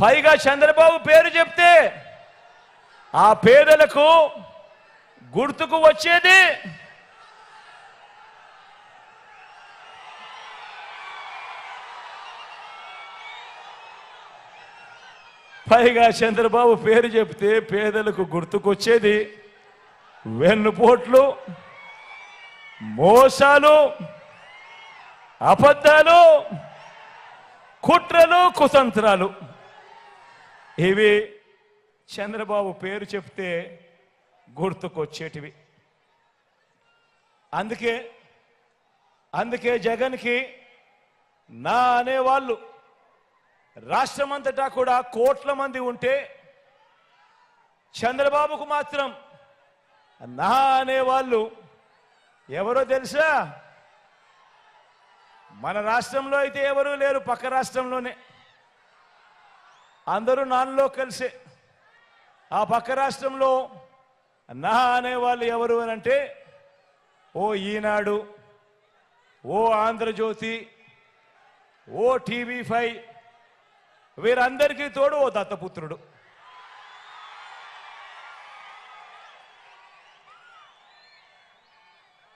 పైగా చంద్రబాబు పేరు చెప్తే ఆ పేదలకు గుర్తుకు వచ్చేది పైగా చంద్రబాబు పేరు చెప్తే పేదలకు గుర్తుకొచ్చేది వెన్నుపోట్లు మోసాలు అబద్ధాలు కుట్రలు కుతంత్రాలు. ఇవి చంద్రబాబు పేరు చెప్తే గుర్తుకొచ్చేటివి. అందుకే అందుకే జగన్కి నా అనేవాళ్ళు రాష్ట్రమంతటా కూడా కోట్ల మంది ఉంటే చంద్రబాబుకు మాత్రం నా అనేవాళ్ళు ఎవరో తెలుసా? మన రాష్ట్రంలో అయితే ఎవరూ లేరు పక్క రాష్ట్రంలోనే. అందరూ నాన్నలో కలిసే. ఆ పక్క రాష్ట్రంలో నా అనేవాళ్ళు ఎవరు అని అంటే ఓ ఈనాడు ఓ ఆంధ్రజ్యోతి ఓ టీవీ ఫైవ్ వీరందరికీ తోడు ఓ దత్తపుత్రుడు.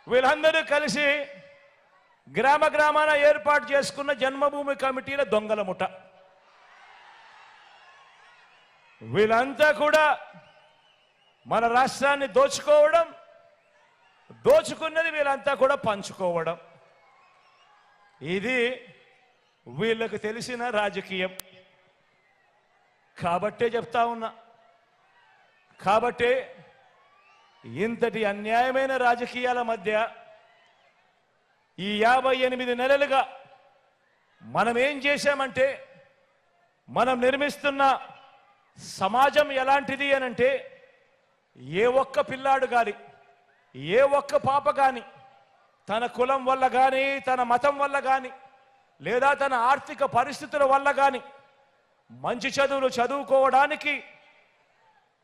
వీళ్ళందరూ కలిసి గ్రామ గ్రామాన ఏర్పాటు చేసుకున్న జన్మభూమి కమిటీల దొంగల ముఠ. వీళ్ళంతా కూడా మన రాష్ట్రాన్ని దోచుకోవడం దోచుకున్నది వీళ్ళంతా కూడా పంచుకోవడం. ఇది వీళ్ళకు తెలిసిన రాజకీయం. కాబట్టే చెప్తా ఉన్నా. కాబట్టే ఇంతటి అన్యాయమైన రాజకీయాల మధ్య ఈ యాభై ఎనిమిది నెలలుగా మనం ఏం చేశామంటే మనం నిర్మిస్తున్న సమాజం ఎలాంటిది అనంటే ఏ ఒక్క పిల్లాడు కానీ ఏ ఒక్క పాప కానీ తన కులం వల్ల కానీ తన మతం వల్ల కానీ లేదా తన ఆర్థిక పరిస్థితుల వల్ల కానీ మంచి చదువులు చదువుకోవడానికి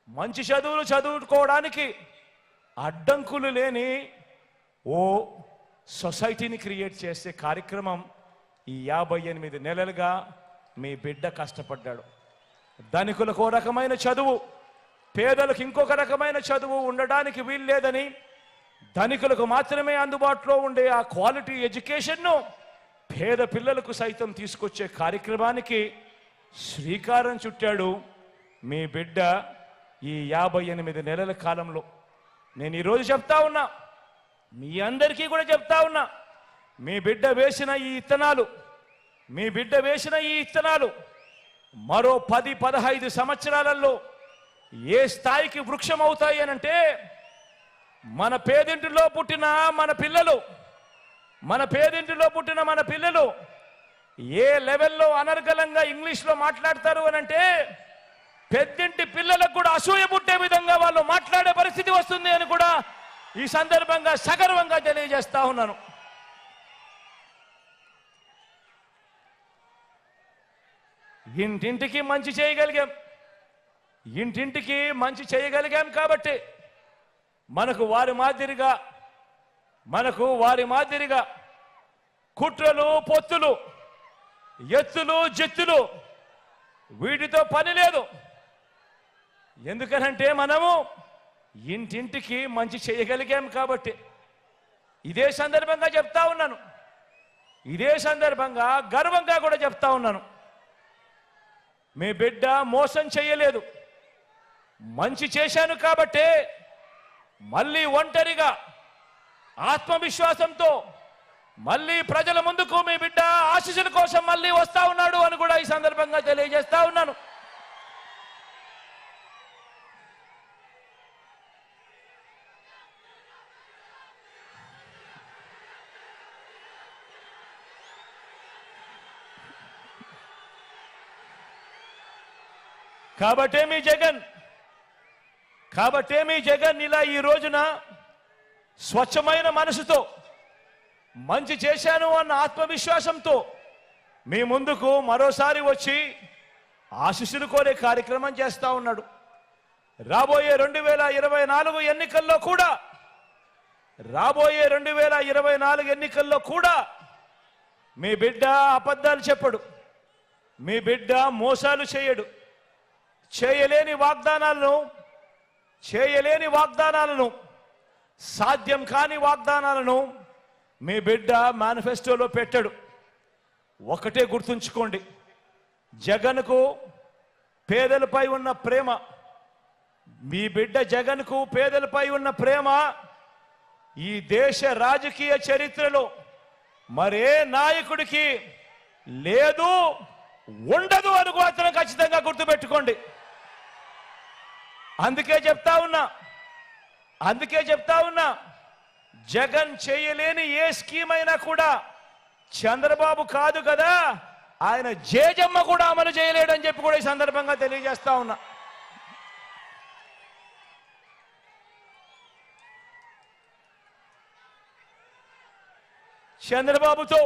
మంచి చదువులు చదువుకోవడానికి అడ్డంకులు లేని ఓ సొసైటీని క్రియేట్ చేసే కార్యక్రమం ఈ యాభై ఎనిమిది నెలలుగా మీ బిడ్డ కష్టపడ్డాడు. ధనికులకు ఓ రకమైన చదువు పేదలకు ఇంకొక రకమైన చదువు ఉండడానికి వీల్లేదని ధనికులకు మాత్రమే అందుబాటులో ఉండే ఆ క్వాలిటీ ఎడ్యుకేషన్ను పేద పిల్లలకు సైతం తీసుకొచ్చే కార్యక్రమానికి శ్రీకారం చుట్టాడు మీ బిడ్డ ఈ యాభై ఎనిమిది నెలల కాలంలో. నేను ఈరోజు చెప్తా ఉన్నా మీ అందరికీ కూడా చెప్తా ఉన్నా మీ బిడ్డ వేసిన ఈ ఇత్తనాలు మీ బిడ్డ వేసిన ఈ ఇత్తనాలు మరో పది పదహైదు సంవత్సరాలలో ఏ స్థాయికి వృక్షం అవుతాయి అనంటే మన పేదింటిలో పుట్టిన మన పిల్లలు మన పేదింటిలో పుట్టిన మన పిల్లలు ఏ లెవెల్లో అనర్గళంగా ఇంగ్లీష్లో మాట్లాడతారు అని అంటే పెద్దింటి పిల్లలకు కూడా అసూయ పుట్టే విధంగా వాళ్ళు మాట్లాడే పరిస్థితి వస్తుంది అని కూడా ఈ సందర్భంగా సగర్వంగా తెలియజేస్తా ఉన్నాను. ఇంటింటికి మంచి చేయగలిగాం. ఇంటింటికి మంచి చేయగలిగాం కాబట్టి మనకు వారి మాదిరిగా మనకు వారి మాదిరిగా కుట్రలు పొత్తులు ఎత్తులు జెత్తులు వీటితో పని లేదు. ఎందుకనంటే మనము ఇంటింటికి మంచి చేయగలిగాం కాబట్టి ఇదే సందర్భంగా చెప్తా ఉన్నాను. ఇదే సందర్భంగా గర్వంగా కూడా చెప్తా ఉన్నాను. మీ బిడ్డ మోసం చేయలేదు. మంచి చేశాను కాబట్టే మళ్ళీ ఒంటరిగా ఆత్మవిశ్వాసంతో మళ్ళీ ప్రజల ముందుకు మీ బిడ్డ ఆశీస్సుల కోసం మళ్ళీ వస్తా ఉన్నాడు అని కూడా ఈ సందర్భంగా తెలియజేస్తా ఉన్నాను. కాబట్టేమి జగన్. కాబట్టేమి జగన్ ఇలా ఈ రోజున స్వచ్ఛమైన మనసుతో మంచి చేశాను అన్న ఆత్మవిశ్వాసంతో మీ ముందుకు మరోసారి వచ్చి ఆశీస్సులు కోరే కార్యక్రమం చేస్తూ ఉన్నాడు. రాబోయే రెండు వేల ఇరవై నాలుగు ఎన్నికల్లో కూడా రాబోయే రెండు వేల ఇరవై నాలుగు ఎన్నికల్లో కూడా మీ బిడ్డ అబద్ధాలు చెప్పడు. మీ బిడ్డ మోసాలు చేయడు. చేయలేని వాగ్దానాలను చేయలేని వాగ్దానాలను సాధ్యం కాని వాగ్దానాలను మీ బిడ్డ మేనిఫెస్టోలో పెట్టాడు. ఒకటే గుర్తుంచుకోండి జగన్కు పేదలపై ఉన్న ప్రేమ మీ బిడ్డ జగన్కు పేదలపై ఉన్న ప్రేమ ఈ దేశ రాజకీయ చరిత్రలో మరే నాయకుడికి లేదు. ఉండదు అని మాత్రం ఖచ్చితంగా గుర్తుపెట్టుకోండి. అందుకే చెప్తా ఉన్నా అందుకే చెప్తా ఉన్నా జగన్ చేయలేని ఏ స్కీమ్ అయినా కూడా చంద్రబాబు కాదు కదా ఆయన జేజమ్మ కూడా అమలు చేయలేడని చెప్పి కూడా ఈ సందర్భంగా తెలియజేస్తా ఉన్నా. చంద్రబాబుతో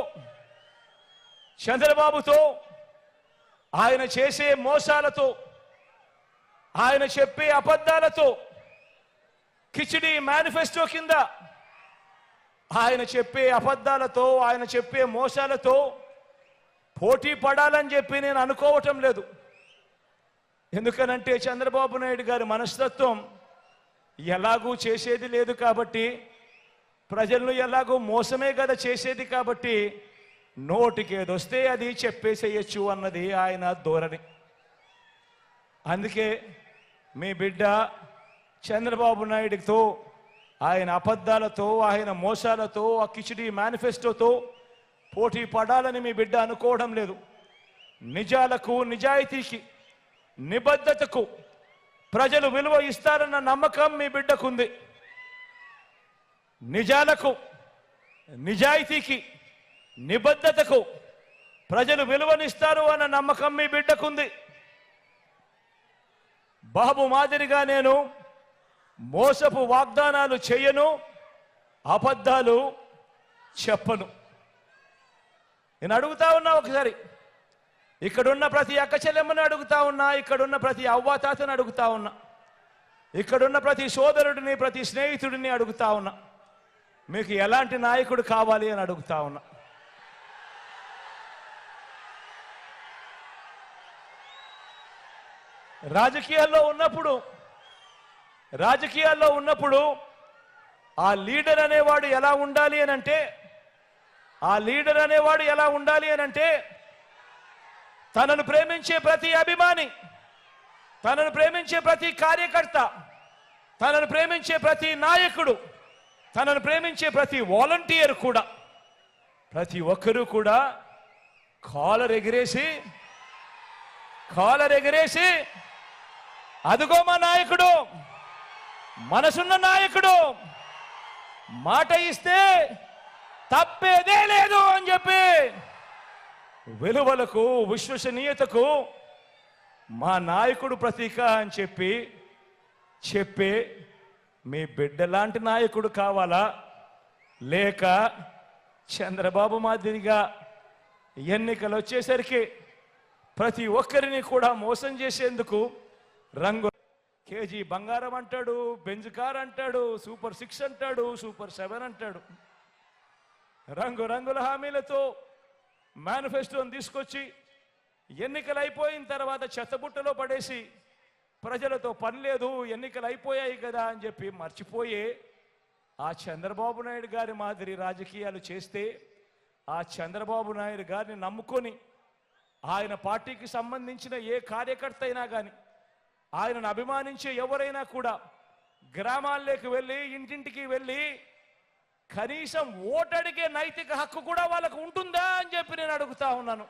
చంద్రబాబుతో ఆయన చేసే మోసాలతో ఆయన చెప్పే అబద్ధాలతో కిచిడి మేనిఫెస్టో కింద ఆయన చెప్పే అబద్ధాలతో ఆయన చెప్పే మోసాలతో పోటీ పడాలని చెప్పి నేను అనుకోవటం లేదు. ఎందుకనంటే చంద్రబాబు నాయుడు గారి మనస్తత్వం ఎలాగూ చేసేది లేదు కాబట్టి ప్రజలను ఎలాగో మోసమే కదా చేసేది కాబట్టి నోటికి ఏదొస్తే అది చెప్పేసేయచ్చు అన్నది ఆయన ధోరణి. అందుకే మీ బిడ్డ చంద్రబాబు నాయుడితో ఆయన అబద్ధాలతో ఆయన మోసాలతో ఆ కిచిడి మేనిఫెస్టోతో పోటీ పడాలని మీ బిడ్డ అనుకోవడం లేదు. నిజాలకు నిజాయితీకి నిబద్ధతకు ప్రజలు విలువ ఇస్తారన్న నమ్మకం మీ బిడ్డకుంది. నిజాలకు నిజాయితీకి నిబద్ధతకు ప్రజలు విలువనిస్తారు అన్న నమ్మకం మీ బిడ్డకుంది. బాబు మాదిరిగా నేను మోసపు వాగ్దానాలు చేయను అబద్ధాలు చెప్పను. నేను అడుగుతా ఉన్నా ఒకసారి. ఇక్కడున్న ప్రతి అక్క చెల్లెమ్మని అడుగుతా ఉన్నా ఇక్కడున్న ప్రతి అవ్వాతాతని అడుగుతా ఉన్నా ఇక్కడున్న ప్రతి సోదరుడిని ప్రతి స్నేహితుడిని అడుగుతా ఉన్నా. మీకు ఎలాంటి నాయకుడు కావాలి అని అడుగుతా ఉన్నా. రాజకీయాల్లో ఉన్నప్పుడు రాజకీయాల్లో ఉన్నప్పుడు ఆ లీడర్ అనేవాడు ఎలా ఉండాలి అని అంటే ఆ లీడర్ అనేవాడు ఎలా ఉండాలి అని అంటే తనను ప్రేమించే ప్రతి అభిమాని తనను ప్రేమించే ప్రతి కార్యకర్త తనను ప్రేమించే ప్రతి నాయకుడు తనను ప్రేమించే ప్రతి వాలంటీర్ కూడా ప్రతి ఒక్కరూ కూడా కాలర్ ఎగిరేసి కాలర్ ఎగిరేసి అదిగో మా నాయకుడు. మనసున్న నాయకుడు. మాట ఇస్తే తప్పేదే లేదు అని చెప్పి విలువలకు విశ్వసనీయతకు మా నాయకుడు ప్రతీక అని చెప్పి చెప్పే మీ బిడ్డలాంటి నాయకుడు కావాలా? లేక చంద్రబాబు మాదిరిగా ఎన్నికలు వచ్చేసరికి ప్రతి ఒక్కరిని కూడా మోసం చేసేందుకు రంగు కేజీ బంగారం అంటాడు బెంజ్ కార్ అంటాడు సూపర్ సిక్స్ అంటాడు సూపర్ సెవెన్ అంటాడు. రంగు రంగుల హామీలతో మేనిఫెస్టోని తీసుకొచ్చి ఎన్నికలు అయిపోయిన తర్వాత చెత్తబుట్టలో పడేసి ప్రజలతో పని లేదు ఎన్నికలు అయిపోయాయి కదా అని చెప్పి మర్చిపోయే ఆ చంద్రబాబు నాయుడు గారి మాదిరి రాజకీయాలు చేస్తే ఆ చంద్రబాబు నాయుడు గారిని నమ్ముకొని ఆయన పార్టీకి సంబంధించిన ఏ కార్యకర్త అయినా కానీ ఆయనను అభిమానించే ఎవరైనా కూడా గ్రామాల్లోకి వెళ్ళి ఇంటింటికి వెళ్ళి కనీసం ఓటడిగే నైతిక హక్కు కూడా వాళ్ళకు ఉంటుందా అని చెప్పి నేను అడుగుతా ఉన్నాను.